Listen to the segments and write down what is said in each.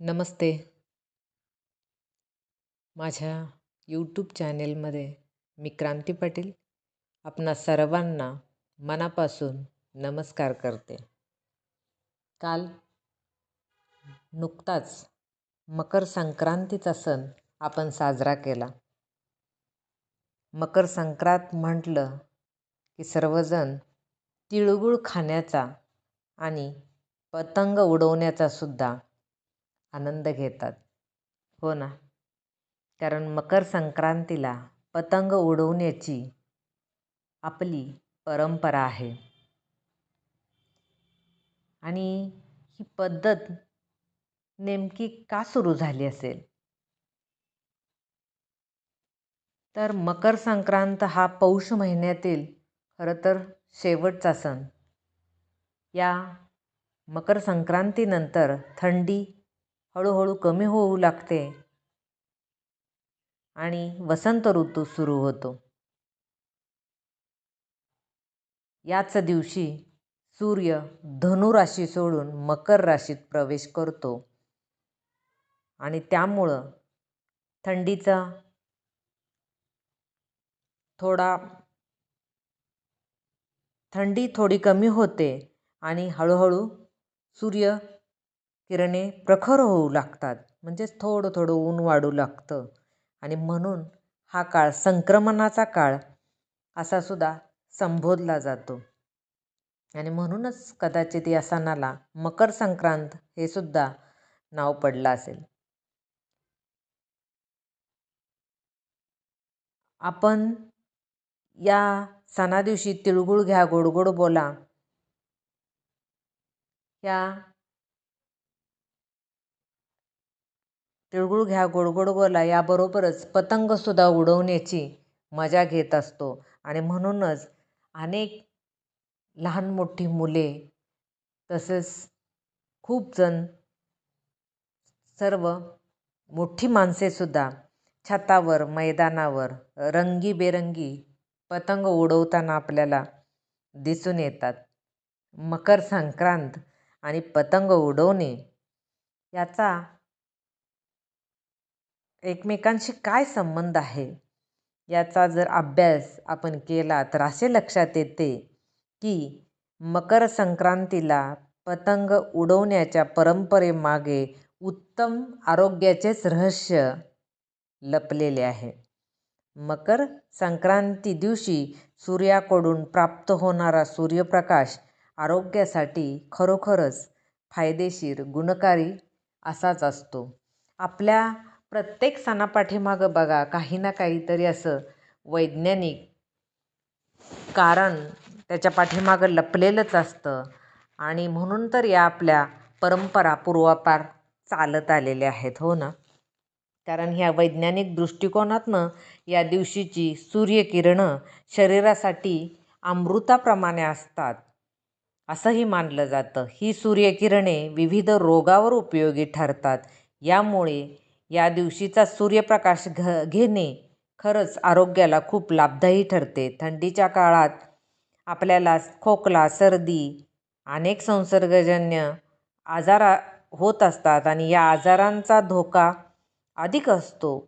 नमस्ते. माझ्या यूट्यूब चॅनेलमध्ये मी क्रांती पाटील आपणा सर्वांना मनापासून नमस्कार करते. काल नुकताच मकर संक्रांतीचा सण आपण साजरा केला. मकर संक्रांत म्हटलं की सर्वजण तिळगुळ खाण्याचा आणि पतंग उडवण्याचा सुद्धा आनंद घेतात. हो ना. कारण मकर संक्रांतीला पतंग उडवण्याची आपली परंपरा आहे. आणि ही पद्धत नेमकी का सुरू झाली असेल? तर मकर संक्रांत हा पौष महिन्यातील खरं तर शेवटचा सण. या मकर संक्रांतीनंतर थंडी हळूहळू कमी होऊ लागते आणि वसंत ऋतू सुरू होतो. याच दिवशी सूर्य धनुराशी सोडून मकर राशीत प्रवेश करतो आणि त्यामुळं थंडीचा थोडा थंडी थोडी कमी होते आणि हळूहळू सूर्य किरणे प्रखर होऊ लागतात. म्हणजेच थोडं थोडं ऊन वाढू लागतं. आणि म्हणून हा काळ संक्रमणाचा काळ असा सुद्धा संबोधला जातो. आणि म्हणूनच कदाचित या सणाला मकर संक्रांत हे सुद्धा नाव पडलं असेल. आपण या सणादिवशी तिळगुळ घ्या गोड गोड बोला. या तिळगुळ घ्या गोड गोड बोला याबरोबरच पतंगसुद्धा उडवण्याची मजा घेत असतो. आणि म्हणूनच अनेक लहान मोठी मुले तसेच खूप जण सर्व मोठी माणसेसुद्धा छतावर मैदानावर रंगीबेरंगी पतंग उडवताना आपल्याला दिसून येतात. मकर संक्रांत आणि पतंग उडवणे याचा एकमेकांशी काय संबंध आहे? याचा जर अभ्यास आपण केला तर असे लक्षात येते की मकर संक्रांतीला पतंग उडवण्याच्या परंपरेमागे उत्तम आरोग्याचेच रहस्य लपलेले आहे. मकर संक्रांती दिवशी सूर्याकडून प्राप्त होणारा सूर्यप्रकाश आरोग्यासाठी खरोखरच फायदेशीर गुणकारी असाच असतो. आपल्या प्रत्येक सणापाठीमागं बघा काही ना काहीतरी असं वैज्ञानिक कारण त्याच्या पाठीमागं लपलेलंच असतं. आणि म्हणून तर या आपल्या परंपरा पूर्वापार चालत आलेल्या आहेत हो ना? कारण ह्या वैज्ञानिक दृष्टिकोनातनं या दिवशीची सूर्यकिरणं शरीरासाठी अमृताप्रमाणे असतात असंही मानलं जातं. ही सूर्यकिरणे विविध रोगावर उपयोगी ठरतात. यामुळे या दिवशीचा सूर्यप्रकाश घ घेणे खरंच आरोग्याला खूप लाभदायी ठरते. थंडीच्या काळात आपल्याला खोकला सर्दी अनेक संसर्गजन्य आजार होत असतात आणि या आजारांचा धोका अधिक असतो.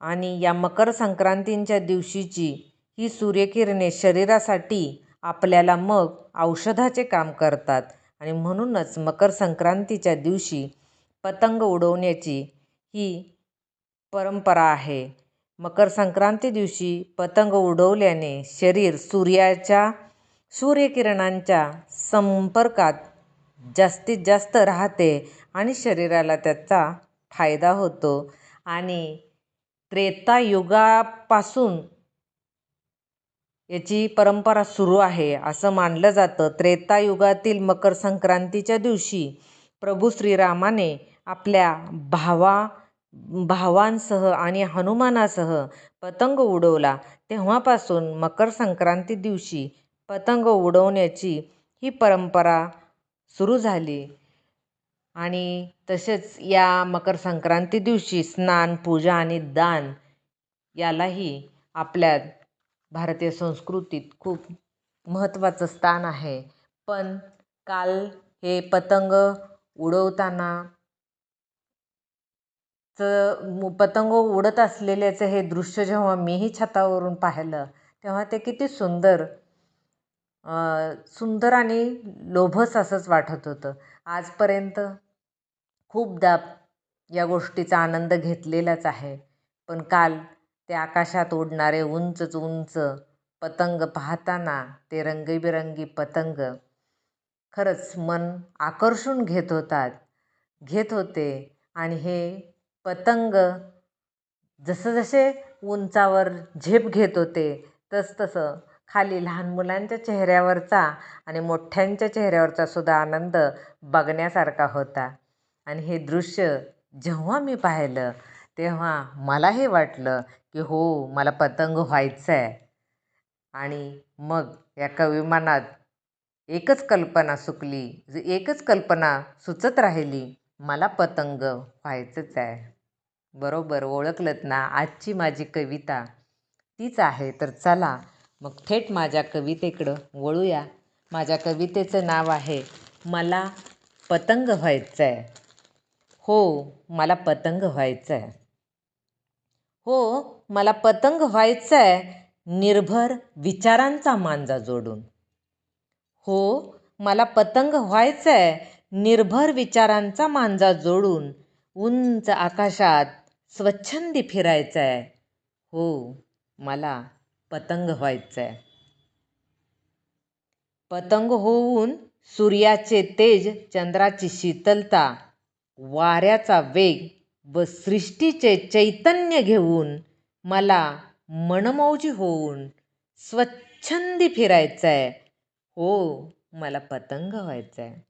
आणि या मकर संक्रांतींच्या दिवशीची ही सूर्यकिरणे शरीरासाठी आपल्याला मग औषधाचे काम करतात. आणि म्हणूनच मकर संक्रांतीच्या दिवशी पतंग उडवण्याची ही परंपरा आहे. मकर संक्रांती दिवशी पतंग उडवल्याने शरीर सूर्याच्या सूर्यकिरणांच्या संपर्कात जास्तीत जास्त राहते आणि शरीराला त्याचा फायदा होतो. आणि त्रेतायुगापासून याची परंपरा सुरू आहे. असं मानलं जातं. त्रेतायुगातील मकर संक्रांतीच्या दिवशी प्रभू श्रीरामाने आपल्या भावा भावांसह आणि हनुमानासह पतंग उडवला. तेव्हापासून मकर संक्रांती दिवशी पतंग उडवण्याची ही परंपरा सुरू झाली आणि तसेच या मकर संक्रांती दिवशी स्नान पूजा आणि दान यालाही आपल्या भारतीय संस्कृतीत खूप महत्त्वाचं स्थान आहे. पण काल हे पतंग उडवताना चं पतंग उडत असलेल्याचं हे दृश्य जेव्हा मीही छतावरून पाहिलं तेव्हा ते किती सुंदर सुंदर आणि लोभस असंच वाटत होतं. आजपर्यंत खूपदा या गोष्टीचा आनंद घेतलेलाच आहे. पण काल ते आकाशात उडणारे उंचच उंच पतंग पाहताना ते रंगीबिरंगी पतंग खरंच मन आकर्षून घेत होतात. घेत होते आणि हे पतंग जसंजसे उंचावर झेप घेत होते तसतसं खाली लहान मुलांच्या चेहऱ्यावरचा आणि मोठ्यांच्या चेहऱ्यावरचा सुद्धा आनंद बघण्यासारखा होता. आणि हे दृश्य जेव्हा मी पाहिलं तेव्हा मला हे वाटलं की हो मला पतंग व्हायचं आहे आणि मग या कविमानात एकच कल्पना सुकली. एकच कल्पना सुचत राहिली मला पतंग व्हायचंच आहे. बरोबर ओळखलंत ना आजची माझी कविता. तीच आहे तर चला मग थेट माझ्या कवितेकडं वळूया. माझ्या कवितेचं नाव आहे मला पतंग व्हायचं आहे हो मला पतंग व्हायचं आहे हो मला पतंग व्हायचं आहे निर्भर विचारांचा मांजा जोडून. हो मला पतंग व्हायचं आहे निर्भर विचारांचा मांजा जोडून उंच आकाशात स्वच्छंदी फिरायचं आहे हो मला पतंग व्हायचं आहे पतंग होऊन सूर्याचे तेज चंद्राची शीतलता वाऱ्याचा वेग व सृष्टीचे चैतन्य घेऊन मला मनमौजी होऊन स्वच्छंदी फिरायचं आहे हो मला पतंग व्हायचं आहे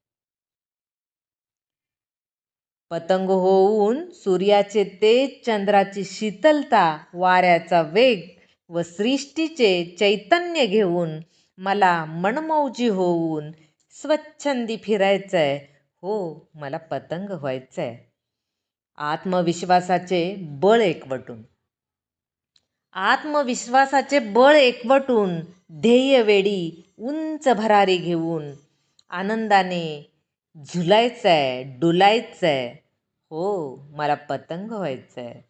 पतंग होऊन सूर्याचे तेज चंद्राची शीतलता वाऱ्याचा वेग व सृष्टीचे चैतन्य घेऊन मला मनमौजी होऊन स्वच्छंदी फिरायचं आहे हो मला पतंग व्हायचं आहे आत्मविश्वासाचे बळ एकवटून. आत्मविश्वासाचे बळ एकवटून ध्येयवेडी उंच भरारी घेऊन आनंदाने झुलायचं आहे डुलायचं आहे हो मला पतंग व्हायचं आहे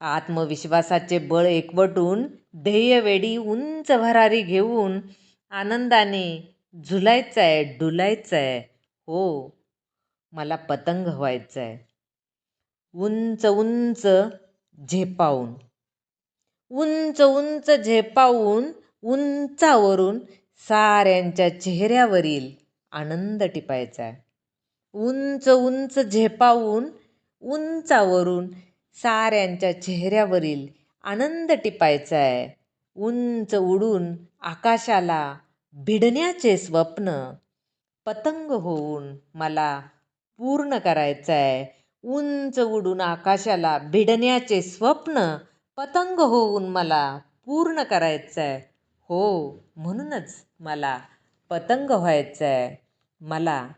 आत्मविश्वासाचे बळ एकवटून ध्येयवेडी उंच भरारी घेऊन आनंदाने झुलायचं आहे डुलायचं आहे हो मला पतंग व्हायचं आहे उंच उंच झेपावून उंच उंच झेपावून उंचावरून साऱ्यांच्या चेहऱ्यावरील आनंद टिपायचा आहे. उंच उंच झेपावून उंचावरून साऱ्यांच्या चेहऱ्यावरील आनंद टिपायचा आहे. उंच उडून आकाशाला भिडण्याचे स्वप्न पतंग होऊन मला पूर्ण करायचं आहे. उंच उडून आकाशाला भिडण्याचे स्वप्न पतंग होऊन मला पूर्ण करायचं आहे. हो म्हणूनच मला पतंग व्हायचं आहे मला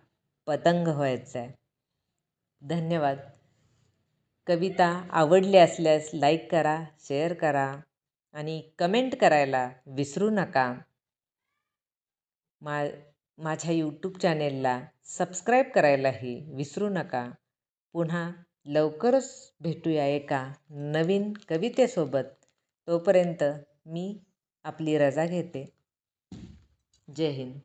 पतंग व्हायचं आहे धन्यवाद. कविता आवडली असल्यास लाईक करा शेअर करा आणि कमेंट करायला विसरू नका. मा माझ्या यूट्यूब चॅनेलला सबस्क्राईब करायलाही विसरू नका. पुन्हा लवकरच भेटूया एका नवीन कवितेसोबत. तोपर्यंत मी आपली रजा घेते. जय हिंद.